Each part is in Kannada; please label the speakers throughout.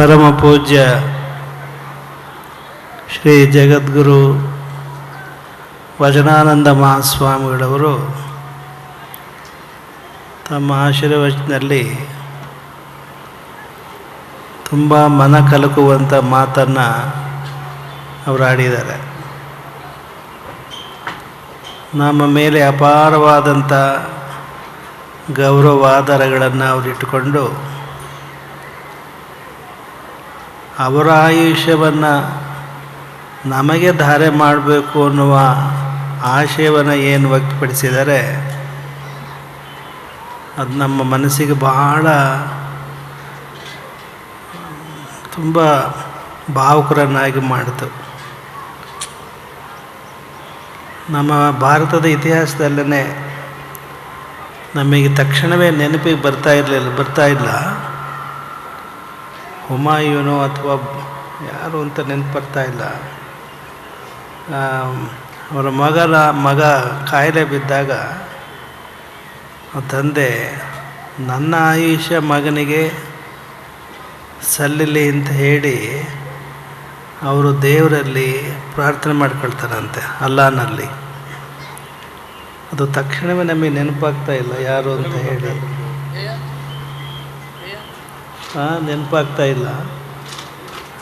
Speaker 1: ಪರಮ ಪೂಜ್ಯ ಶ್ರೀ ಜಗದ್ಗುರು ವಚನಾನಂದ ಮಹಾಸ್ವಾಮಿಗಳವರು ತಮ್ಮ ಆಶೀರ್ವಚನಲ್ಲಿ ತುಂಬ ಮನ ಕಲಕುವಂಥ ಮಾತನ್ನು ಅವರು ಆಡಿದ್ದಾರೆ ನಮ್ಮ ಮೇಲೆ ಅಪಾರವಾದಂಥ ಗೌರವಾಧಾರಗಳನ್ನು ಅವರು ಇಟ್ಟುಕೊಂಡು ಅವರ ಆಯುಷ್ಯವನ್ನು ನಮಗೆ ಧಾರೆ ಮಾಡಬೇಕು ಅನ್ನುವ ಆಶಯವನ್ನು ಏನು ವ್ಯಕ್ತಪಡಿಸಿದರೆ, ಅದು ನಮ್ಮ ಮನಸ್ಸಿಗೆ ಬಹಳ ತುಂಬ ಭಾವುಕರನ್ನಾಗಿ ಮಾಡಿತು ನಮ್ಮ ಭಾರತದ ಇತಿಹಾಸದಲ್ಲೇ ನಮಗೆ ತಕ್ಷಣವೇ ನೆನಪಿಗೆ ಬರ್ತಾ ಇರಲಿಲ್ಲ, ಬರ್ತಾ ಇಲ್ಲ. ಹುಮಾಯೂನು ಅಥವಾ ಯಾರು ಅಂತ ನೆನಪು ಇಲ್ಲ. ಅವರ ಮಗನ ಮಗ ಕಾಯಿಲೆ ಬಿದ್ದಾಗ ತಂದೆ, ನನ್ನ ಆಯುಷ್ಯ ಮಗನಿಗೆ ಸಲ್ಲಿಲಿ ಅಂತ ಹೇಳಿ ಅವರು ದೇವರಲ್ಲಿ ಪ್ರಾರ್ಥನೆ ಮಾಡ್ಕೊಳ್ತಾರಂತೆ, ಅಲ್ಲಾನಲ್ಲಿ. ಅದು ತಕ್ಷಣವೇ ನಮಗೆ ನೆನಪಾಗ್ತಾ ಇಲ್ಲ, ಯಾರು ಅಂತ ಹೇಳಿ. ನೆನಪಾಗ್ತಾ ಇಲ್ಲ.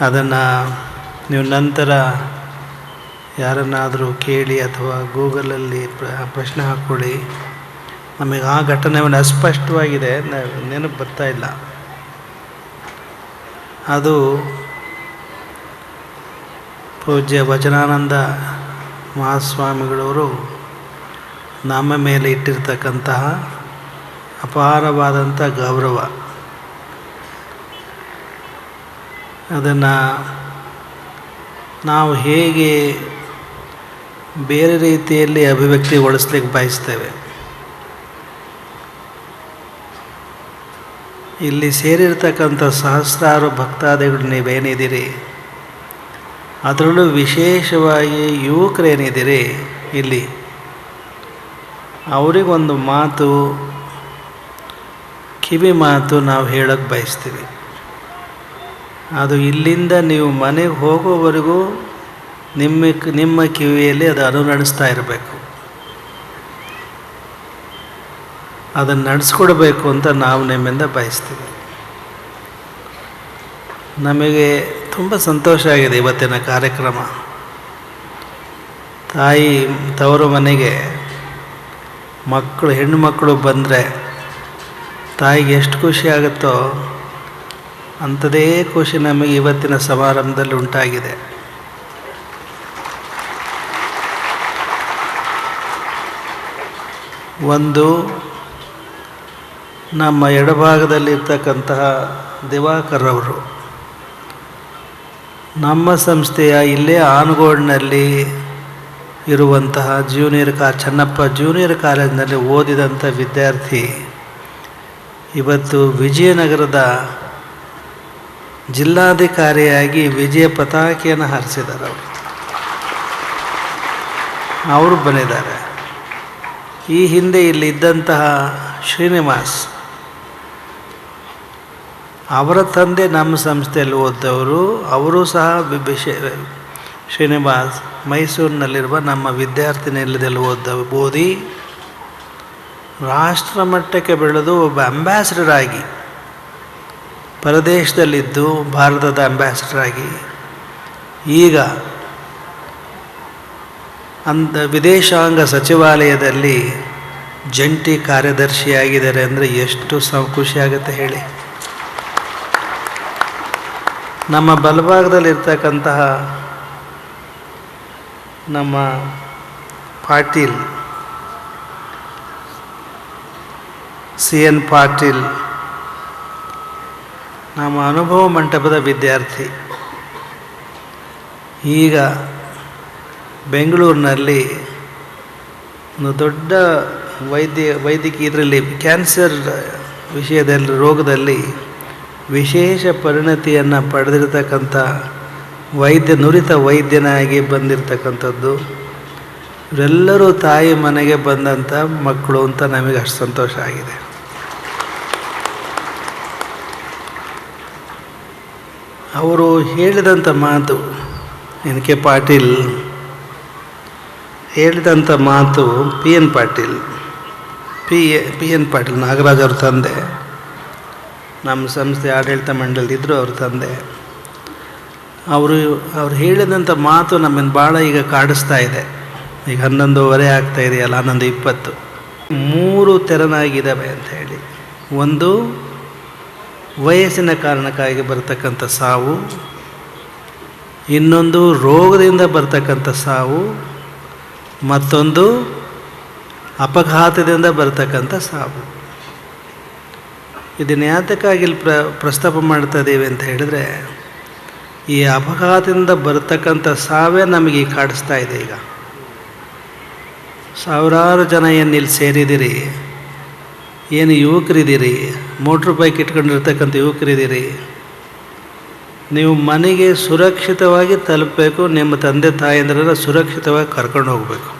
Speaker 1: ಅದನ್ನು ನೀವು ನಂತರ ಯಾರನ್ನಾದರೂ ಕೇಳಿ ಅಥವಾ ಗೂಗಲಲ್ಲಿ ಪ್ರ, ಪ್ರಶ್ನೆ ಹಾಕ್ಕೊಳ್ಳಿ. ನಮಗೆ ಆ ಘಟನೆ ಅಸ್ಪಷ್ಟವಾಗಿದೆ ನೆನಪು ಬರ್ತಾ ಇಲ್ಲ. ಅದು ಪೂಜ್ಯ ವಚನಾನಂದ ಮಹಾಸ್ವಾಮಿಗಳವರು ನಮ್ಮ ಮೇಲೆ ಇಟ್ಟಿರ್ತಕ್ಕಂತಹ ಅಪಾರವಾದಂಥ ಗೌರವ. ಅದನ್ನು ನಾವು ಹೇಗೆ ಬೇರೆ ರೀತಿಯಲ್ಲಿ ಅಭಿವ್ಯಕ್ತಿಗೊಳಿಸ್ಲಿಕ್ಕೆ ಬಯಸ್ತೇವೆ. ಇಲ್ಲಿ ಸೇರಿರ್ತಕ್ಕಂಥ ಸಹಸ್ರಾರು ಭಕ್ತಾದಿಗಳು ನೀವೇನಿದ್ದೀರಿ? ಅದರಲ್ಲೂ ವಿಶೇಷವಾಗಿ ಯುವಕರೇನಿದ್ದೀರಿ? ಇಲ್ಲಿ ಅವರಿಗೊಂದು ಮಾತು, ಕಿವಿ ಮಾತು ನಾವು ಹೇಳಕ್ಕೆ ಬಯಸ್ತೀವಿ. ಅದು ಇಲ್ಲಿಂದ ನೀವು ಮನೆಗೆ ಹೋಗೋವರೆಗೂ ನಿಮ್ಮ ನಿಮ್ಮ ಕಿವಿಯಲ್ಲಿ ಅದು ಅನುನಡಿಸ್ತಾ ಇರಬೇಕು. ಅದನ್ನು ನಡೆಸ್ಕೊಡ್ಬೇಕು ಅಂತ ನಾವು ನಿಮ್ಮಿಂದ ಬಯಸ್ತೀವಿ. ನಮಗೆ ತುಂಬ ಸಂತೋಷ ಆಗಿದೆ ಇವತ್ತಿನ ಕಾರ್ಯಕ್ರಮ. ತಾಯಿ ತವರು ಮನೆಗೆ ಮಕ್ಕಳು, ಹೆಣ್ಣು ಮಕ್ಕಳು ಬಂದರೆ ತಾಯಿಗೆ ಎಷ್ಟು ಖುಷಿ ಆಗುತ್ತೋ ಅಂಥದೇ ಖುಷಿ ನಮಗೆ ಇವತ್ತಿನ ಸಮಾರಂಭದಲ್ಲಿ ಉಂಟಾಗಿದೆ. ಒಂದು, ನಮ್ಮ ಎಡಭಾಗದಲ್ಲಿರ್ತಕ್ಕಂತಹ ದಿವಾಕರ್ ಅವರು ನಮ್ಮ ಸಂಸ್ಥೆಯ ಇಲ್ಲೇ ಆನ್ಗೋಡ್ನಲ್ಲಿ ಇರುವಂತಹ ಜೂನಿಯರ್ ಕಾ, ಚನ್ನಪ್ಪ ಜೂನಿಯರ್ ಕಾಲೇಜ್ನಲ್ಲಿ ಓದಿದಂಥ ವಿದ್ಯಾರ್ಥಿ ಇವತ್ತು ವಿಜಯನಗರದ ಜಿಲ್ಲಾಧಿಕಾರಿಯಾಗಿ ವಿಜಯ ಪತಾಕೆಯನ್ನು ಹಾರಿಸಿದ್ದಾರೆ ಅವರು. ಅವರು ಬಂದಿದ್ದಾರೆ ಈ ಹಿಂದೆ ಇಲ್ಲಿ ಇದ್ದಂತಹ ಶ್ರೀನಿವಾಸ್ ಅವರ ತಂದೆ ನಮ್ಮ ಸಂಸ್ಥೆಯಲ್ಲಿ ಓದ್ದವರು, ಅವರು ಸಹ ವಿಭಿಷ ಶ್ರೀನಿವಾಸ್ ಮೈಸೂರಿನಲ್ಲಿರುವ ನಮ್ಮ ವಿದ್ಯಾರ್ಥಿ ನಿಲಯದಲ್ಲಿ ಓದ ಓದಿ ರಾಷ್ಟ್ರ ಮಟ್ಟಕ್ಕೆ ಬೆಳೆದು ಒಬ್ಬ ಅಂಬಾಸಿಡರ್ ಆಗಿ ಪರದೇಶದಲ್ಲಿದ್ದು ಭಾರತದ ಅಂಬಾಸಿಡರ್ ಆಗಿ. ಈಗ ಅಂತ ವಿದೇಶಾಂಗ ಸಚಿವಾಲಯದಲ್ಲಿ ಜಂಟಿ ಕಾರ್ಯದರ್ಶಿಯಾಗಿದ್ದಾರೆ ಅಂದರೆ ಎಷ್ಟು ಸಹ ಖುಷಿಯಾಗುತ್ತೆ ಹೇಳಿ. ನಮ್ಮ ಬಲಭಾಗದಲ್ಲಿರ್ತಕ್ಕಂತಹ ನಮ್ಮ ಪಾಟೀಲ್, ಸಿ ಎನ್ ಪಾಟೀಲ್ ನಮ್ಮ ಅನುಭವ ಮಂಟಪದ ವಿದ್ಯಾರ್ಥಿ. ಈಗ ಬೆಂಗಳೂರಿನಲ್ಲಿ ಒಂದು ದೊಡ್ಡ ವೈದ್ಯ, ವೈದ್ಯಕೀಯ ಇದರಲ್ಲಿ ಕ್ಯಾನ್ಸರ್ ವಿಷಯದಲ್ಲಿ, ರೋಗದಲ್ಲಿ ವಿಶೇಷ ಪರಿಣತಿಯನ್ನು ಪಡೆದಿರತಕ್ಕಂಥ ವೈದ್ಯ, ನುರಿತ ವೈದ್ಯನಾಗಿ ಬಂದಿರತಕ್ಕಂಥದ್ದು. ಇವರೆಲ್ಲರೂ ತಾಯಿ ಮನೆಗೆ ಬಂದಂಥ ಮಕ್ಕಳು ಅಂತ ನಮಗೆ ಅಷ್ಟು ಸಂತೋಷ ಆಗಿದೆ. ಅವರು ಹೇಳಿದಂಥ ಮಾತು, ಎನ್ ಕೆ ಪಾಟೀಲ್ ಹೇಳಿದಂಥ ಮಾತು P N Patil, P A, P N Patil Nagaraj ಅವ್ರ ತಂದೆ, ನಮ್ಮ ಸಂಸ್ಥೆ ಆಡಳಿತ ಮಂಡಳಿ ಇದ್ದರು ಅವ್ರ ತಂದೆ. ಅವರು, ಅವ್ರು ಹೇಳಿದಂಥ ಮಾತು ನಮ್ಮನ್ನು ಭಾಳ ಈಗ ಕಾಡಿಸ್ತಾ ಇದೆ. ಈಗ ಹನ್ನೊಂದುವರೆ ಆಗ್ತಾ ಇದೆಯಲ್ಲ, ಹನ್ನೊಂದು ಇಪ್ಪತ್ತು. ಮೂರು ತೆರನಾಗಿದ್ದಾವೆ ಅಂತ ಹೇಳಿ. ಒಂದು ವಯಸ್ಸಿನ ಕಾರಣಕ್ಕಾಗಿ ಬರತಕ್ಕಂಥ ಸಾವು, ಇನ್ನೊಂದು ರೋಗದಿಂದ ಬರ್ತಕ್ಕಂಥ ಸಾವು, ಮತ್ತೊಂದು ಅಪಘಾತದಿಂದ ಬರ್ತಕ್ಕಂಥ ಸಾವು. ಇದನ್ನು ಯಾತಕ್ಕಾಗಿ ಇಲ್ಲಿ ಪ್ರ, ಪ್ರಸ್ತಾಪ ಮಾಡ್ತಾ ಇದ್ದೀವಿ ಅಂತ ಹೇಳಿದರೆ, ಈ ಅಪಘಾತದಿಂದ ಬರ್ತಕ್ಕಂಥ ಸಾವೇ ನಮಗೆ ಕಾಡಿಸ್ತಾ ಇದೆ ಈಗ. ಸಾವಿರಾರು ಜನ ಏನು ಇಲ್ಲಿ ಸೇರಿದ್ದೀರಿ, ಏನು ಯುವಕರಿದ್ದೀರಿ ಮೋಟ್ರ್ ಬೈಕ್ ಇಟ್ಕೊಂಡಿರ್ತಕ್ಕಂಥ ಯುವಕರಿದ್ದೀರಿ. ನೀವು ಮನೆಗೆ ಸುರಕ್ಷಿತವಾಗಿ ತಲುಪಬೇಕು, ನಿಮ್ಮ ತಂದೆ ತಾಯಂದ್ರನ್ನ ಸುರಕ್ಷಿತವಾಗಿ ಕರ್ಕೊಂಡು ಹೋಗಬೇಕು.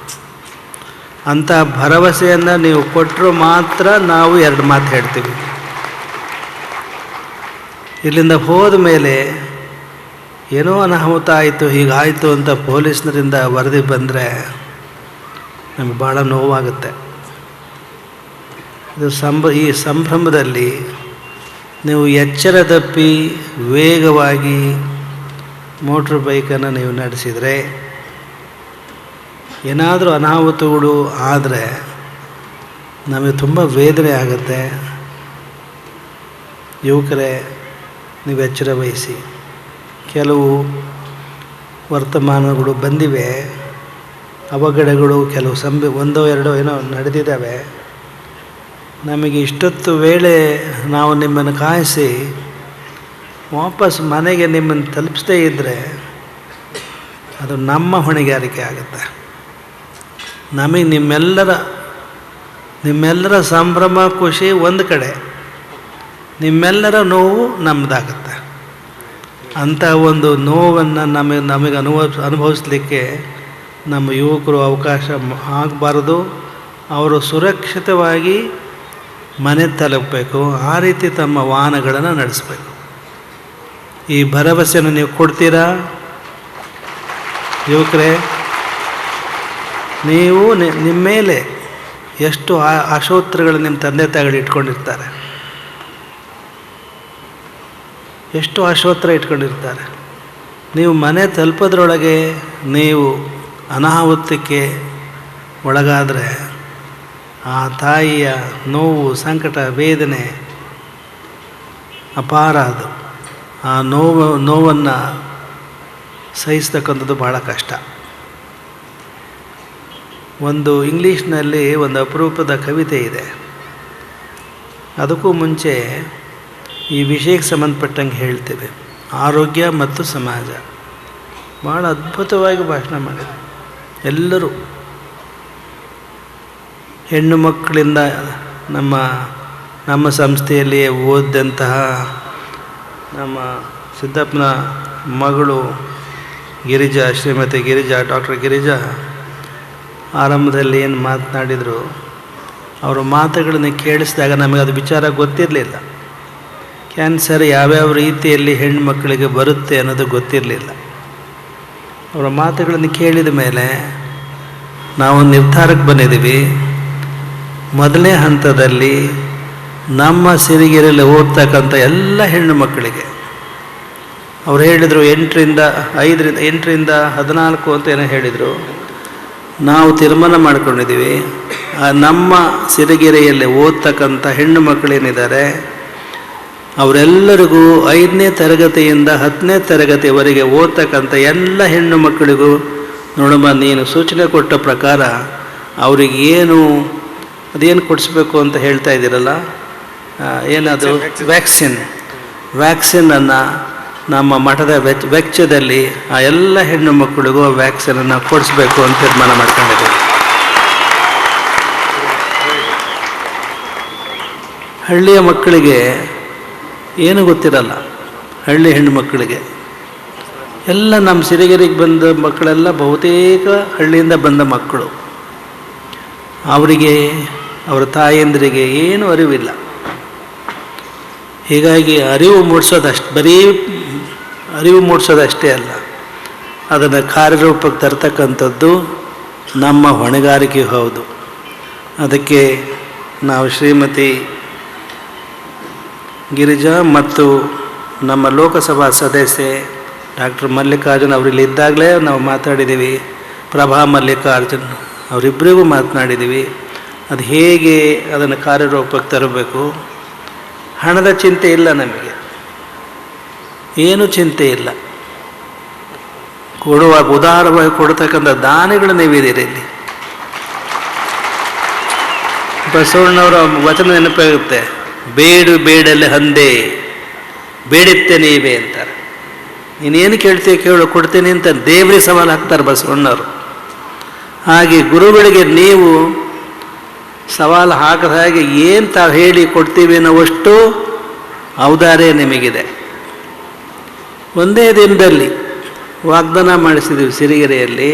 Speaker 1: ಅಂಥ ಭರವಸೆಯನ್ನು ನೀವು ಕೊಟ್ಟರು ಮಾತ್ರ ನಾವು ಎರಡು ಮಾತು ಹೇಳ್ತೀವಿ. ಇಲ್ಲಿಂದ ಹೋದ ಮೇಲೆ ಏನೋ ಅನಾಹುತ ಆಯಿತು, ಹೀಗಾಯಿತು ಅಂತ ಪೊಲೀಸ್ನರಿಂದ ವರದಿ ಬಂದರೆ ನಮಗೆ ಭಾಳ ನೋವಾಗುತ್ತೆ. ಇದು ಸಂಭ ಈ ಸಂಭ್ರಮದಲ್ಲಿ ನೀವು ಎಚ್ಚರ ತಪ್ಪಿ ವೇಗವಾಗಿ ಮೋಟ್ರ್ ಬೈಕನ್ನು ನೀವು ನಡೆಸಿದರೆ, ಏನಾದರೂ ಅನಾಹುತಗಳು ಆದರೆ ನಮಗೆ ತುಂಬ ವೇದನೆ ಆಗುತ್ತೆ. ಯುವಕರೇ, ನೀವು ಎಚ್ಚರ ವಹಿಸಿ. ಕೆಲವು ವರ್ತಮಾನಗಳು ಬಂದಿವೆ, ಅವಘಡಗಳು ಕೆಲವು ಸಂಬ ಒಂದೋ ಎರಡೋ ಏನೋ ನಡೆದಿದ್ದಾವೆ. ನಮಗೆ ಇಷ್ಟೊತ್ತು ವೇಳೆ ನಾವು ನಿಮ್ಮನ್ನು ಕಾಯಿಸಿ ವಾಪಸ್ ಮನೆಗೆ ನಿಮ್ಮನ್ನು ತಲುಪಿಸದೇ ಇದ್ದರೆ ಅದು ನಮ್ಮ ಹೊಣೆಗಾರಿಕೆ ಆಗುತ್ತೆ. ನಮಗೆ ನಿಮ್ಮೆಲ್ಲರ ನಿಮ್ಮೆಲ್ಲರ ಸಂಭ್ರಮ, ಖುಷಿ ಒಂದು ಕಡೆ. ನಿಮ್ಮೆಲ್ಲರ ನೋವು ನಮ್ಮದಾಗುತ್ತೆ ಅಂಥ ಒಂದು ನೋವನ್ನು ನಮಗೆ ನಮಗೆ ಅನುಭವ ಅನುಭವಿಸ್ಲಿಕ್ಕೆ ನಮ್ಮ ಯುವಕರು ಅವಕಾಶ ಆಗಬಾರ್ದು. ಅವರು ಸುರಕ್ಷಿತವಾಗಿ ಮನೆ ತಲುಪಬೇಕು, ಆ ರೀತಿ ತಮ್ಮ ವಾಹನಗಳನ್ನು ನಡೆಸಬೇಕು. ಈ ಭರವಸೆಯನ್ನು ನೀವು ಕೊಡ್ತೀರಾ? ಯುವಕರೇ, ನೀವು ನಿಮ್ಮ ಮೇಲೆ ಎಷ್ಟು ಆ ಆಶೋತ್ತರಗಳು ನಿಮ್ಮ ತಂದೆ ತಾಯಿಗಳು ಇಟ್ಕೊಂಡಿರ್ತಾರೆ? ಎಷ್ಟು ಆಶೋತ್ತರ ಇಟ್ಕೊಂಡಿರ್ತಾರೆ? ನೀವು ಮನೆ ತಲುಪೋದ್ರೊಳಗೆ ನೀವು ಅನಾಹುತಕ್ಕೆ ಒಳಗಾದರೆ ಆ ತಾಯಿಯ ನೋವು, ಸಂಕಟ, ವೇದನೆ ಅಪಾರ ಅದು. ಆ ನೋವು, ನೋವನ್ನು ಸಹಿಸ್ತಕ್ಕಂಥದ್ದು ಭಾಳ ಕಷ್ಟ. ಒಂದು ಇಂಗ್ಲೀಷ್ನಲ್ಲಿ ಒಂದು ಅಪರೂಪದ ಕವಿತೆ ಇದೆ. ಅದಕ್ಕೂ ಮುಂಚೆ ಈ ವಿಷಯಕ್ಕೆ ಸಂಬಂಧಪಟ್ಟಂಗೆ ಹೇಳ್ತೇವೆ. ಆರೋಗ್ಯ ಮತ್ತು ಸಮಾಜ. ಭಾಳ ಅದ್ಭುತವಾಗಿ ಭಾಷಣ ಮಾಡಿದೆ ಎಲ್ಲರೂ ಹೆಣ್ಣು ಮಕ್ಕಳಿಂದ ನಮ್ಮ ನಮ್ಮ ಸಂಸ್ಥೆಯಲ್ಲಿ ಓದಿದಂತಹ ನಮ್ಮ ಸಿದ್ದಪ್ಪನ ಮಗಳು ಗಿರಿಜಾ, ಶ್ರೀಮತಿ ಗಿರಿಜಾ, ಡಾಕ್ಟರ್ ಗಿರಿಜಾ ಆರಂಭದಲ್ಲಿ ಏನು ಮಾತನಾಡಿದರು, ಅವರ ಮಾತುಗಳನ್ನು ಕೇಳಿಸಿದಾಗ ನಮಗೆ ಅದು ವಿಚಾರ ಗೊತ್ತಿರಲಿಲ್ಲ. ಕ್ಯಾನ್ಸರ್ ಯಾವ್ಯಾವ ರೀತಿಯಲ್ಲಿ ಹೆಣ್ಣು ಮಕ್ಕಳಿಗೆ ಬರುತ್ತೆ ಅನ್ನೋದು ಗೊತ್ತಿರಲಿಲ್ಲ. ಅವರ ಮಾತುಗಳನ್ನು ಕೇಳಿದ ಮೇಲೆ ನಾವು ನಿರ್ಧಾರಕ್ಕೆ ಬಂದಿದ್ದೀವಿ. ಮೊದಲನೇ ಹಂತದಲ್ಲಿ ನಮ್ಮ ಸಿರಿಗೆರೆಯಲ್ಲಿ ಓದ್ತಕ್ಕಂಥ ಎಲ್ಲ ಹೆಣ್ಣು ಮಕ್ಕಳಿಗೆ. ಅವ್ರು ಹೇಳಿದರು ಎಂಟರಿಂದ ಐದರಿಂದ, ಎಂಟರಿಂದ ಹದಿನಾಲ್ಕು ಅಂತ ಏನೋ ಹೇಳಿದರು. ನಾವು ತೀರ್ಮಾನ ಮಾಡ್ಕೊಂಡಿದ್ದೀವಿ. ಆ ನಮ್ಮ ಸಿರಿಗೆರೆಯಲ್ಲಿ ಓದ್ತಕ್ಕಂಥ ಹೆಣ್ಣು ಮಕ್ಕಳೇನಿದ್ದಾರೆ ಅವರೆಲ್ಲರಿಗೂ ಐದನೇ ತರಗತಿಯಿಂದ ಹತ್ತನೇ ತರಗತಿವರೆಗೆ ಓದ್ತಕ್ಕಂಥ ಎಲ್ಲ ಹೆಣ್ಣು ಮಕ್ಕಳಿಗೂ ನೋಡಮ್ಮ, ನೀನು ಸೂಚನೆ ಕೊಟ್ಟ ಪ್ರಕಾರ ಅವರಿಗೇನು ಅದೇನು ಕೊಡಿಸ್ಬೇಕು ಅಂತ ಹೇಳ್ತಾ ಇದ್ದೀರಲ್ಲ ಏನದು ವ್ಯಾಕ್ಸಿನ್. ವ್ಯಾಕ್ಸಿನನ್ನು ನಮ್ಮ ಮಠದ ವೆಚ್ ವೆಚ್ಚದಲ್ಲಿ ಆ ಎಲ್ಲ ಹೆಣ್ಣು ಮಕ್ಕಳಿಗೂ ವ್ಯಾಕ್ಸಿನನ್ನು ಕೊಡಿಸ್ಬೇಕು ಅಂತ ತೀರ್ಮಾನ ಮಾಡ್ಕೊಂಡಿದ್ದೀವಿ. ಹಳ್ಳಿಯ ಮಕ್ಕಳಿಗೆ ಏನು ಗೊತ್ತಿರಲ್ಲ, ಹಳ್ಳಿ ಹೆಣ್ಣು ಮಕ್ಕಳಿಗೆ. ಎಲ್ಲ ನಮ್ಮ ಸಿರಿಗೆರಿಗೆ ಬಂದ ಮಕ್ಕಳೆಲ್ಲ ಬಹುತೇಕ ಹಳ್ಳಿಯಿಂದ ಬಂದ ಮಕ್ಕಳು. ಅವರಿಗೆ ಅವರ ತಾಯಂದಿರಿಗೆ ಏನು ಅರಿವಿಲ್ಲ. ಹೀಗಾಗಿ ಅರಿವು ಮೂಡಿಸೋದಷ್ಟು, ಬರೀ ಅರಿವು ಮೂಡಿಸೋದಷ್ಟೇ ಅಲ್ಲ, ಅದನ್ನು ಕಾರ್ಯರೂಪಕ್ಕೆ ತರ್ತಕ್ಕಂಥದ್ದು ನಮ್ಮ ಹೊಣೆಗಾರಿಕೆ ಹೌದು. ಅದಕ್ಕೆ ನಾವು ಶ್ರೀಮತಿ ಗಿರಿಜಾ ಮತ್ತು ನಮ್ಮ ಲೋಕಸಭಾ ಸದಸ್ಯೆ ಡಾಕ್ಟರ್ ಮಲ್ಲಿಕಾರ್ಜುನ್ ಅವರಿಲ್ಲಿ ಇದ್ದಾಗಲೇ ನಾವು ಮಾತಾಡಿದ್ದೀವಿ. ಪ್ರಭಾ ಮಲ್ಲಿಕಾರ್ಜುನ್ ಅವರಿಬ್ಬರಿಗೂ ಮಾತನಾಡಿದ್ದೀವಿ. ಅದು ಹೇಗೆ ಅದನ್ನು ಕಾರ್ಯರೂಪಕ್ಕೆ ತರಬೇಕು? ಹಣದ ಚಿಂತೆ ಇಲ್ಲ ನಮಗೆ. ಏನು ಚಿಂತೆ ಇಲ್ಲ. ಕೊಡುವಾಗ ಉದಾರವಾಗಿ ಕೊಡ್ತಕ್ಕಂಥ ದಾನಿಗಳು ನೀವಿದ್ದೀರಿ ಇಲ್ಲಿ. ಬಸವಣ್ಣವರ ವಚನ ನೆನಪಾಗುತ್ತೆ. ಬೇಡು ಬೇಡಲ್ಲಿ ಹಂದೆ, ಬೇಡಿತ್ತೆ ನೀವೇ ಅಂತಾರೆ. ನೀನೇನು ಕೇಳ್ತೀಯ ಕೇಳು, ಕೊಡ್ತೀನಿ ಅಂತ ದೇವ್ರಿಗೆ ಸವಾಲು ಹಾಕ್ತಾರೆ ಬಸವಣ್ಣವರು. ಹಾಗೆ ಗುರುಗಳಿಗೆ ನೀವು ಸವಾಲು ಹಾಕದ ಹಾಗೆ ಏನು ತಾವು ಹೇಳಿ ಕೊಡ್ತೀವಿ ಅನ್ನೋವಷ್ಟು ಔದಾರ್ಯ ನಿಮಗಿದೆ. ಒಂದೇ ದಿನದಲ್ಲಿ ವಾಗ್ದಾನ ಮಾಡಿಸಿದ್ದೀವಿ ಸಿರಿಗೆರೆಯಲ್ಲಿ.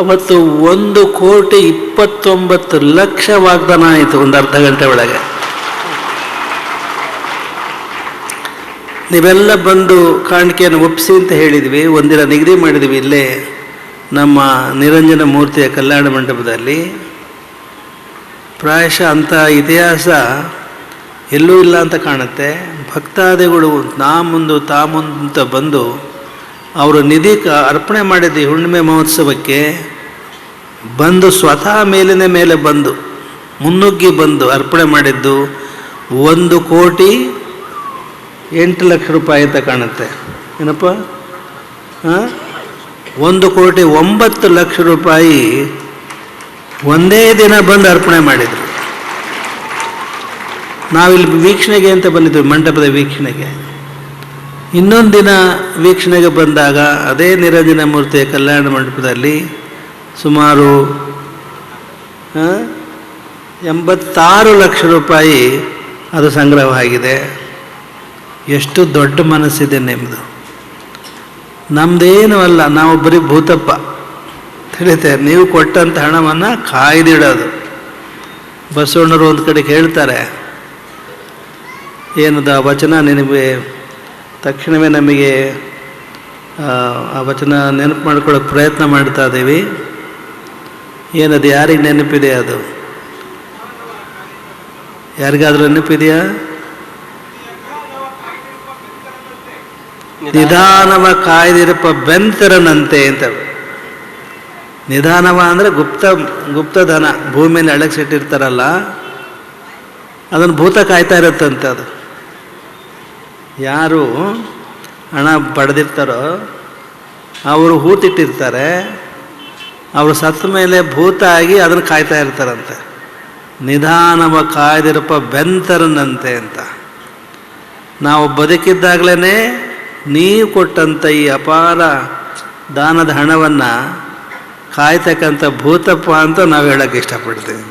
Speaker 1: ಅವತ್ತು ಒಂದು ಕೋಟಿ ಇಪ್ಪತ್ತೊಂಬತ್ತು ಲಕ್ಷ ವಾಗ್ದಾನ ಆಯಿತು ಒಂದು ಅರ್ಧ ಗಂಟೆ ಒಳಗೆ. ನೀವೆಲ್ಲ ಬಂದು ಕಾಣಿಕೆಯನ್ನು ಒಪ್ಪಿಸಿ ಅಂತ ಹೇಳಿದ್ವಿ. ಒಂದಿನ ನಿಗದಿ ಮಾಡಿದ್ವಿ ಇಲ್ಲೇ ನಮ್ಮ ನಿರಂಜನ ಮೂರ್ತಿಯ ಕಲ್ಯಾಣ ಮಂಟಪದಲ್ಲಿ. ಪ್ರಾಯಶಃ ಅಂಥ ಇತಿಹಾಸ ಎಲ್ಲೂ ಇಲ್ಲ ಅಂತ ಕಾಣುತ್ತೆ. ಭಕ್ತಾದಿಗಳು ನಾ ಮುಂದು ತಾ ಮುಂದು ಅಂತ ಬಂದು ಅವರು ನಿಧಿ ಕ ಅರ್ಪಣೆ ಮಾಡಿದ್ದು ಹುಣ್ಣಿಮೆ ಮಹೋತ್ಸವಕ್ಕೆ ಬಂದು ಸ್ವತಃ ಮೇಲಿನ ಮೇಲೆ ಬಂದು ಮುನ್ನುಗ್ಗಿ ಬಂದು ಅರ್ಪಣೆ ಮಾಡಿದ್ದು ಒಂದು ಕೋಟಿ ಎಂಟು ಲಕ್ಷ ರೂಪಾಯಿ ಅಂತ ಕಾಣುತ್ತೆ. ಏನಪ್ಪ? ಒಂದು ಕೋಟಿ ಒಂಬತ್ತು ಲಕ್ಷ ರೂಪಾಯಿ ಒಂದೇ ದಿನ ಬಂದು ಅರ್ಪಣೆ ಮಾಡಿದರು. ನಾವಿಲ್ಲಿ ವೀಕ್ಷಣೆಗೆ ಅಂತ ಬಂದಿದ್ವಿ, ಮಂಟಪದ ವೀಕ್ಷಣೆಗೆ. ಇನ್ನೊಂದು ದಿನ ವೀಕ್ಷಣೆಗೆ ಬಂದಾಗ ಅದೇ ನಿರಂಜನ ಮೂರ್ತಿಯ ಕಲ್ಯಾಣ ಮಂಟಪದಲ್ಲಿ ಸುಮಾರು ಎಂಬತ್ತಾರು ಲಕ್ಷ ರೂಪಾಯಿ ಅದು ಸಂಗ್ರಹವಾಗಿದೆ. ಎಷ್ಟು ದೊಡ್ಡ ಮನಸ್ಸಿದೆ ನಿಮ್ಮದು ನಮ್ಮದೇನು ಅಲ್ಲ ನಾವು ಬರೀ ಭೂತಪ್ಪ. ತಿಳಿತೆ ನೀವು ಕೊಟ್ಟಂಥ ಹಣವನ್ನು ಕಾಯ್ದಿಡೋದು. ಬಸವಣ್ಣರು ಒಂದು ಕಡೆ ಹೇಳ್ತಾರೆ ಏನದ ಆ ವಚನ ನಿನಗೆ ತಕ್ಷಣವೇ ನಮಗೆ ಆ, ಆ ವಚನ ನೆನಪು ಮಾಡ್ಕೊಳ್ಳೋಕೆ ಪ್ರಯತ್ನ ಮಾಡ್ತಾ ಇದ್ದೀವಿ. ಏನದು ಯಾರಿಗೆ ನೆನಪಿದೆ ಅದು? ಯಾರಿಗಾದ್ರೂ ನೆನಪಿದೆಯಾ? ನಿಧಾನವ ಕಾಯ್ದಿರಪ್ಪ ಬೆಂತರನಂತೆ ಅಂತ. ನಿಧಾನವ ಅಂದರೆ ಗುಪ್ತ, ಗುಪ್ತಧನ, ಭೂಮಿಯಲ್ಲಿ ಅಳಗಿಸಿಟ್ಟಿರ್ತಾರಲ್ಲ, ಅದನ್ನು ಭೂತ ಕಾಯ್ತಾ ಇರುತ್ತಂತೆ ಅದು. ಯಾರು ಹಣ ಪಡೆದಿರ್ತಾರೋ, ಅವರು ಹೂತಿಟ್ಟಿರ್ತಾರೆ, ಅವರು ಸತ್ತ ಮೇಲೆ ಭೂತ ಆಗಿ ಅದನ್ನು ಕಾಯ್ತಾ ಇರ್ತಾರಂತೆ. ನಿಧಾನವ ಕಾಯ್ದಿರಪ್ಪ ಬೆಂತರನಂತೆ ಅಂತ. ನಾವು ಬದುಕಿದ್ದಾಗಲೇ ನೀವು ಕೊಟ್ಟಂಥ ಈ ಅಪಾರ ದಾನದ ಹಣವನ್ನು ಕಾಯ್ತಕ್ಕಂಥ ಭೂತಪ್ಪ ಅಂತ ನಾವು ಹೇಳೋಕ್ಕೆ ಇಷ್ಟಪಡ್ತೀವಿ.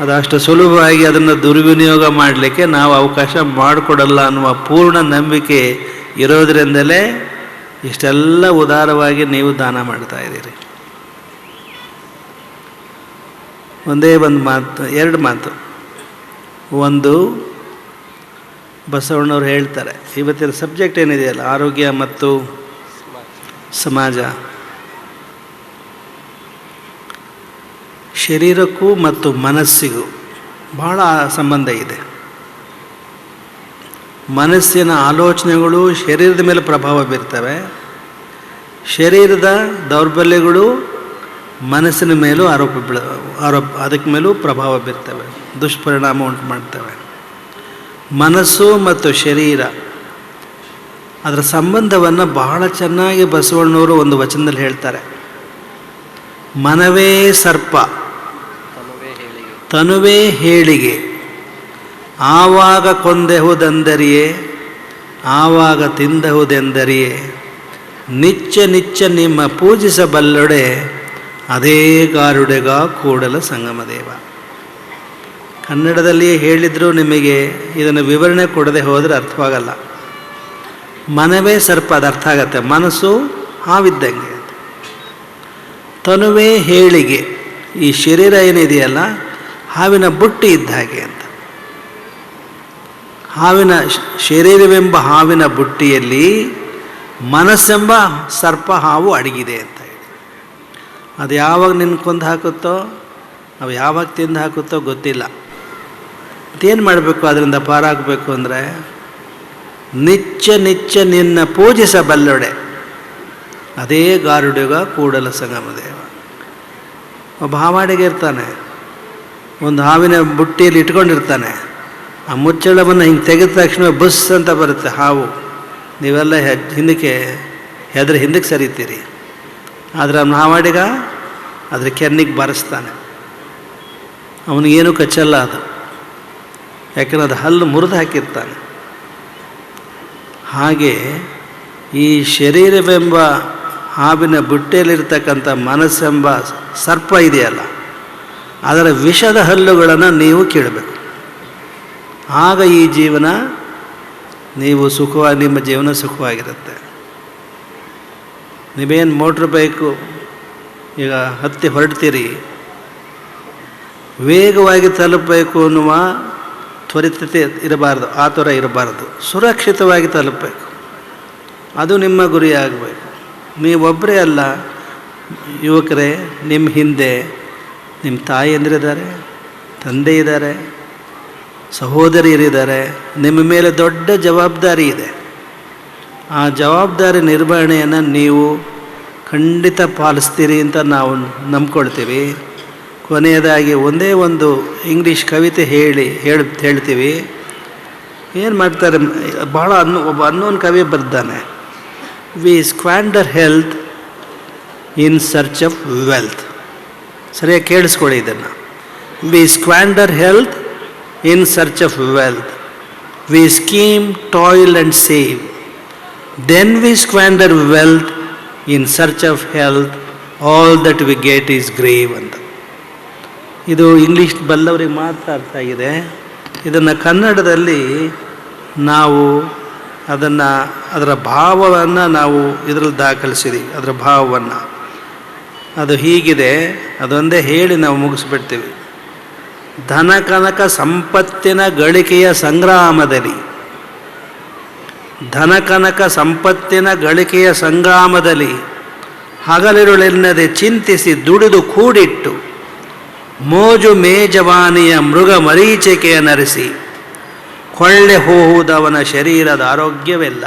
Speaker 1: ಅದಷ್ಟು ಸುಲಭವಾಗಿ ಅದನ್ನು ದುರ್ವಿನಿಯೋಗ ಮಾಡಲಿಕ್ಕೆ ನಾವು ಅವಕಾಶ ಮಾಡಿಕೊಡಲ್ಲ ಅನ್ನುವ ಪೂರ್ಣ ನಂಬಿಕೆ ಇರೋದ್ರಿಂದಲೇ ಇಷ್ಟೆಲ್ಲ ಉದಾರವಾಗಿ ನೀವು ದಾನ ಮಾಡ್ತಾ ಇದ್ದೀರಿ. ಒಂದೇ ಒಂದು ಮಾತು, ಎರಡು ಮಾತು. ಒಂದು, ಬಸವಣ್ಣವ್ರು ಹೇಳ್ತಾರೆ, ಇವತ್ತಿನ ಸಬ್ಜೆಕ್ಟ್ ಏನಿದೆಯಲ್ಲ, ಆರೋಗ್ಯ ಮತ್ತು ಸಮಾಜ. ಶರೀರಕ್ಕೂ ಮತ್ತು ಮನಸ್ಸಿಗೂ ಬಹಳ ಸಂಬಂಧ ಇದೆ. ಮನಸ್ಸಿನ ಆಲೋಚನೆಗಳು ಶರೀರದ ಮೇಲೆ ಪ್ರಭಾವ ಬೀರ್ತವೆ. ಶರೀರದ ದೌರ್ಬಲ್ಯಗಳು ಮನಸ್ಸಿನ ಮೇಲೂ ಆರೋಪ ಬೀಳ, ಆರೋಪ, ಅದಕ್ಕೆ ಮೇಲೂ ಪ್ರಭಾವ ಬೀರ್ತವೆ, ದುಷ್ಪರಿಣಾಮ ಉಂಟು ಮಾಡ್ತವೆ. ಮನಸ್ಸು ಮತ್ತು ಶರೀರ, ಅದರ ಸಂಬಂಧವನ್ನು ಬಹಳ ಚೆನ್ನಾಗಿ ಬಸವಣ್ಣವರು ಒಂದು ವಚನದಲ್ಲಿ ಹೇಳ್ತಾರೆ. ಮನವೇ ಸರ್ಪ. ತನುವೇ ಹೇಳಿಗೆ, ಆವಾಗ ಕೊಂದೆಹುದೆಂದರಿಯೇ, ಆವಾಗ ತಿಂದಹುದೆಂದರಿಯೇ, ನಿಚ್ಚ ನಿಚ್ಚ ನಿಮ್ಮ ಪೂಜಿಸಬಲ್ಲೊಡೆ, ಅದೇ ಗಾರುಡೆಗ ಕೂಡಲ ಸಂಗಮದೇವ. ಕನ್ನಡದಲ್ಲಿ ಹೇಳಿದರೂ ನಿಮಗೆ ಇದನ್ನು ವಿವರಣೆ ಕೊಡದೆ ಹೋದರೆ ಅರ್ಥವಾಗಲ್ಲ. ಮನವೇ ಸರ್ಪ ಅದು ಅರ್ಥ ಆಗತ್ತೆ, ಮನಸ್ಸು ಹಾವಿದ್ದಂಗೆ. ತನುವೇ ಹೇಳಿಗೆ, ಈ ಶರೀರ ಏನಿದೆಯಲ್ಲ ಹಾವಿನ ಬುಟ್ಟಿ ಇದ್ದ ಹಾಗೆ ಅಂತ. ಹಾವಿನ ಶರೀರವೆಂಬ ಹಾವಿನ ಬುಟ್ಟಿಯಲ್ಲಿ ಮನಸ್ಸೆಂಬ ಸರ್ಪ ಹಾವು ಅಡಗಿದೆ ಅಂತ ಹೇಳಿ. ಅದು ಯಾವಾಗ ನಿನ್ನ ಕೊಂದು ಹಾಕುತ್ತೋ, ಅವು ಯಾವಾಗ ತಿಂದು ಹಾಕುತ್ತೋ ಗೊತ್ತಿಲ್ಲ. ಮತ್ತೇನು ಮಾಡಬೇಕು ಅದರಿಂದ ಪಾರಾಗಬೇಕು ಅಂದರೆ, ನಿಚ್ಚ ನಿಚ್ಚ ನಿನ್ನ ಪೂಜಿಸಬಲ್ಲೊಡೆ ಅದೇ ಗಾರುಡುಗ ಕೂಡಲ ಸಂಗಮದೇವ. ಒಬ್ಬ ಹಾವಾಡಿಗೆ ಇರ್ತಾನೆ. ಒಂದು ಹಾವಿನ ಬುಟ್ಟಿಯಲ್ಲಿ ಇಟ್ಕೊಂಡಿರ್ತಾನೆ. ಆ ಮುಚ್ಚಳವನ್ನು ಹಿಂಗೆ ತೆಗೆದ ತಕ್ಷಣ ಬಸ್ ಅಂತ ಬರುತ್ತೆ ಹಾವು. ನೀವೆಲ್ಲ ಹಿಂದಕ್ಕೆ ಹೆದ್ರ ಹಿಂದಕ್ಕೆ ಸರಿತೀರಿ. ಆದರೆ ಅವನ ಹಾವಾಡಿಗ ಅದ್ರ ಕೆನ್ನಿಗೆ ಬಾರಿಸ್ತಾನೆ. ಅವನಿಗೇನು ಕಚ್ಚಲ್ಲ ಅದು. ಯಾಕಂದ್ರೆ ಅದು ಹಲ್ಲು ಮುರಿದು ಹಾಕಿರ್ತಾನೆ. ಹಾಗೆ ಈ ಶರೀರವೆಂಬ ಹಾವಿನ ಬುಟ್ಟೆಯಲ್ಲಿರ್ತಕ್ಕಂಥ ಮನಸ್ಸೆಂಬ ಸರ್ಪ ಇದೆಯಲ್ಲ ಅದರ ವಿಷದ ಹಲ್ಲುಗಳನ್ನು ನೀವು ಕೇಳಬೇಕು. ಆಗ ಈ ಜೀವನ ನೀವು ಸುಖವಾಗಿ ನಿಮ್ಮ ಜೀವನ ಸುಖವಾಗಿರುತ್ತೆ. ನೀವೇನು ಮೋಟ್ರ್ ಬೈಕು ಈಗ ಹತ್ತಿ ಹೊರಡ್ತೀರಿ, ವೇಗವಾಗಿ ತಲುಪಬೇಕು ಅನ್ನುವ ತ್ವರಿತತೆ ಇರಬಾರ್ದು, ಆ ಥರ ಇರಬಾರ್ದು. ಸುರಕ್ಷಿತವಾಗಿ ತಲುಪಬೇಕು. ಅದು ನಿಮ್ಮ ಗುರಿಯಾಗಬೇಕು. ನೀವೊಬ್ಬರೇ ಅಲ್ಲ, ಯುವಕರೇ, ನಿಮ್ಮ ಹಿಂದೆ ನಿಮ್ಮ ತಾಯಿಯಂದಿರಿದ್ದಾರೆ ತಂದೆ ಇದ್ದಾರೆ, ಸಹೋದರಿಯರಿದ್ದಾರೆ, ನಿಮ್ಮ ಮೇಲೆ ದೊಡ್ಡ ಜವಾಬ್ದಾರಿ ಇದೆ. ಆ ಜವಾಬ್ದಾರಿ ನಿರ್ವಹಣೆಯನ್ನು ನೀವು ಖಂಡಿತ ಪಾಲಿಸ್ತೀರಿ ಅಂತ ನಾವು ನಂಬ್ಕೊಳ್ತೀವಿ. ಕೊನೆಯದಾಗಿ ಒಂದೇ ಒಂದು ಇಂಗ್ಲೀಷ್ ಕವಿತೆ ಹೇಳಿ ಹೇಳಿ, ಹೇಳ್ತೀವಿ. ಏನು ಮಾಡ್ತಾರೆ ಭಾಳ ಅನ್ನು, ಒಬ್ಬ ಅನ್ನೋನ್ ಕವಿ ಬರ್ದಾನೆ. We squander health in search of wealth ಸರಿಯಾಗಿ ಕೇಳಿಸ್ಕೊಳ್ಳಿ ಇದನ್ನು. We squander health in search of wealth we scheme toil and save then we squander wealth in search of health all that we get is grave ಅಂತ ಇದು ಇಂಗ್ಲೀಷ್ ಬಲ್ಲವರಿಗೆ ಮಾತ್ರ ಅರ್ಥ ಆಗಿದೆ. ಇದನ್ನು ಕನ್ನಡದಲ್ಲಿ ನಾವು ಅದನ್ನು, ಅದರ ಭಾವವನ್ನು ನಾವು ಇದರಲ್ಲಿ ದಾಖಲಿಸಿದ್ದೀವಿ ಅದರ ಭಾವವನ್ನು. ಅದು ಹೀಗಿದೆ, ಅದೊಂದೇ ಹೇಳಿ ನಾವು ಮುಗಿಸ್ಬಿಡ್ತೀವಿ. ಧನ ಕನಕ ಸಂಪತ್ತಿನ ಗಳಿಕೆಯ ಸಂಗ್ರಾಮದಲ್ಲಿ, ಧನ ಕನಕ ಸಂಪತ್ತಿನ ಗಳಿಕೆಯ ಸಂಗ್ರಾಮದಲ್ಲಿ ಹಗಲಿರುಳೆನ್ನದೆ ಚಿಂತಿಸಿ ದುಡಿದು ಕೂಡಿಟ್ಟು, ಮೋಜು ಮೇಜವಾನಿಯ ಮೃಗ ಮರೀಚಿಕೆಯ ನರಿಸಿ, ಕೊಳ್ಳೆ ಹೋಗುವುದವನ ಶರೀರದ ಆರೋಗ್ಯವೆಲ್ಲ.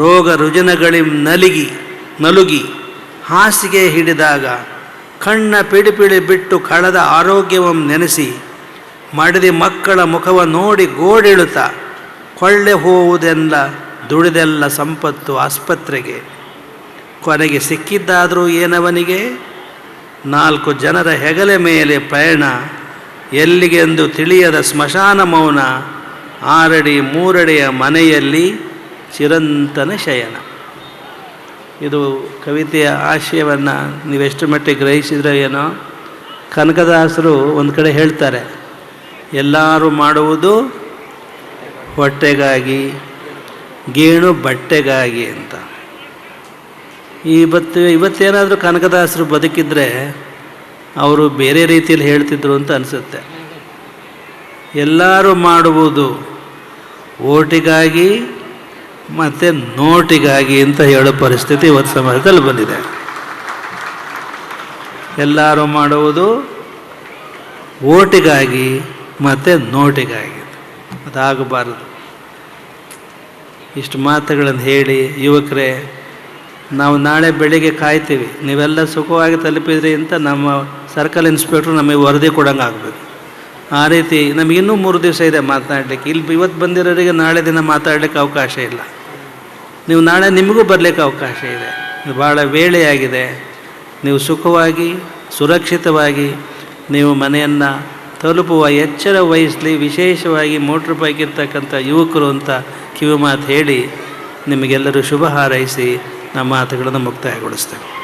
Speaker 1: ರೋಗ ರುಜಿನಗಳಿ ನಲಿಗಿ, ನಲುಗಿ ಹಾಸಿಗೆ ಹಿಡಿದಾಗ ಕಣ್ಣ ಪಿಡಿಪಿಡಿ ಬಿಟ್ಟು ಕಳೆದ ಆರೋಗ್ಯವಂ ನೆನೆಸಿ ಮಡದಿ ಮಕ್ಕಳ ಮುಖವ ನೋಡಿ ಗೋಡೆಳುತ್ತ ಕೊಳ್ಳೆ ಹೋವುದೆಲ್ಲ ದುಡಿದೆಲ್ಲ ಸಂಪತ್ತು ಆಸ್ಪತ್ರೆಗೆ. ಕೊನೆಗೆ ಸಿಕ್ಕಿದ್ದಾದರೂ ಏನವನಿಗೆ? ನಾಲ್ಕು ಜನರ ಹೆಗಲೆ ಮೇಲೆ ಪ್ರಯಾಣ ಎಲ್ಲಿಗೆಂದು ತಿಳಿಯದ ಸ್ಮಶಾನ ಮೌನ, ಆರಡಿ ಮೂರಡಿಯ ಮನೆಯಲ್ಲಿ ಚಿರಂತನ ಶಯನ. ಇದು ಕವಿತೆಯ ಆಶಯವನ್ನು ನೀವೆಷ್ಟು ಮಟ್ಟಿಗೆ ಗ್ರಹಿಸಿದ್ರೆ ಏನೋ, ಕನಕದಾಸರು ಒಂದು ಕಡೆ ಹೇಳ್ತಾರೆ, ಎಲ್ಲರೂ ಮಾಡುವುದು ಹೊಟ್ಟೆಗಾಗಿ, ಗೇಣು ಬಟ್ಟೆಗಾಗಿ ಅಂತ. ಇವತ್ತು ಇವತ್ತೇನಾದರೂ ಕನಕದಾಸರು ಬದುಕಿದ್ರೆ ಅವರು ಬೇರೆ ರೀತಿಯಲ್ಲಿ ಹೇಳ್ತಿದ್ರು ಅಂತ ಅನಿಸುತ್ತೆ. ಎಲ್ಲರೂ ಮಾಡುವುದು ಓಟಿಗಾಗಿ ಮತ್ತು ನೋಟಿಗಾಗಿ ಅಂತ ಹೇಳೋ ಪರಿಸ್ಥಿತಿ ಇವತ್ತು ಸಮಾಜದಲ್ಲಿ ಬಂದಿದೆ. ಎಲ್ಲರೂ ಮಾಡುವುದು ಓಟಿಗಾಗಿ ಮತ್ತು ನೋಟಿಗಾಗಿ. ಅದಾಗಬಾರದು. ಇಷ್ಟು ಮಾತುಗಳನ್ನು ಹೇಳಿ ಯುವಕರೇ, ನಾವು ನಾಳೆ ಬೆಳಿಗ್ಗೆ ಕಾಯ್ತೀವಿ. ನೀವೆಲ್ಲ ಸುಖವಾಗಿ ತಲುಪಿದ್ರಿ ಅಂತ ನಮ್ಮ ಸರ್ಕಲ್ ಇನ್ಸ್ಪೆಕ್ಟ್ರು ನಮಗೆ ವರದಿ ಕೊಡೋಂಗೆ ಆಗಬೇಕು. ಆ ರೀತಿ ನಮಗಿನ್ನೂ ಮೂರು ದಿವಸ ಇದೆ ಮಾತನಾಡಲಿಕ್ಕೆ. ಇಲ್ಲಿ ಇವತ್ತು ಬಂದಿರೋರಿಗೆ ನಾಳೆ ದಿನ ಮಾತಾಡಲಿಕ್ಕೆ ಅವಕಾಶ ಇಲ್ಲ. ನೀವು ನಾಳೆ ನಿಮಗೂ ಬರಲಿಕ್ಕೆ ಅವಕಾಶ ಇದೆ. ಭಾಳ ವೇಳೆಯಾಗಿದೆ. ನೀವು ಸುಖವಾಗಿ, ಸುರಕ್ಷಿತವಾಗಿ ನೀವು ಮನೆಯನ್ನು ತಲುಪುವ ಎಚ್ಚರ ವಹಿಸಲಿ. ವಿಶೇಷವಾಗಿ ಮೋಟ್ರ್ ಬೈಕ್ ಇರ್ತಕ್ಕಂಥ ಯುವಕರು ಅಂತ ಕಿವಿ ಮಾತು ಹೇಳಿ ನಿಮಗೆಲ್ಲರೂ ಶುಭ ಹಾರೈಸಿ, ನಮ್ಮ ಮಾತುಗಳನ್ನು ಮುಕ್ತಾಯಗೊಳಿಸ್ತೇವೆ.